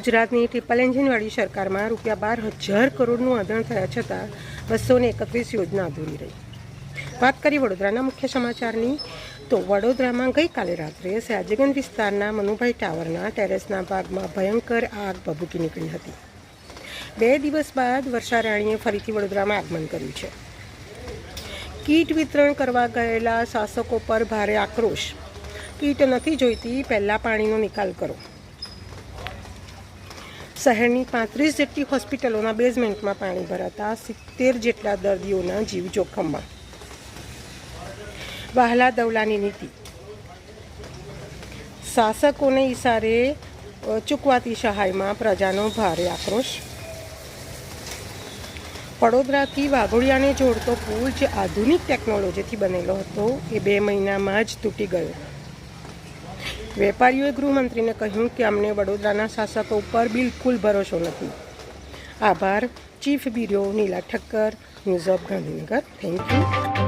ગુજરાતની ટ્રિપલ એન્જિનવાળી સરકારમાં રૂપિયા બાર હજાર કરોડનું આદરણ થયા છતાં બસો ને એકત્રીસ યોજના અધૂરી રહી. વાત કરી વડોદરાના મુખ્ય સમાચારની, તો વડોદરામાં ગઈકાલે રાત્રે સાજગન વિસ્તારના મનુભાઈ ટાવરના ટેરેસના ભાગમાં ભયંકર આગ ભભૂકી નીકળી હતી. બે દિવસ બાદ વર્ષા રાણીએ ફરીથી વડોદરામાં આગમન કર્યું છે. કીટ વિતરણ કરવા ગયેલા શાસકો પર ભારે આક્રોશ. કીટ નથી જોઈતી, પહેલાં પાણીનો નિકાલ કરો. શહેરની પાંત્રીસ જેટલી હોસ્પિટલોના બેઝમેન્ટમાં પાણી ભરાતા સિત્તેર જેટલા દર્દીઓના જીવ જોખમમાં. વહાલા દવલાની નીતિ. શાસકોને ઈશારે ચૂકવાતી સહાયમાં પ્રજાનો ભારે આક્રોશ. વડોદરાથી વાઘોડિયાને જોડતો પુલ જે આધુનિક ટેકનોલોજીથી બનેલો હતો, એ બે મહિનામાં જ તૂટી ગયો. વેપારીઓએ ગૃહમંત્રીને કહ્યું કે અમને વડોદરાના શાસકો ઉપર બિલકુલ ભરોસો નથી. આભાર. Chief bureau Neela Thakkar. News of Gandhinagar. Thank you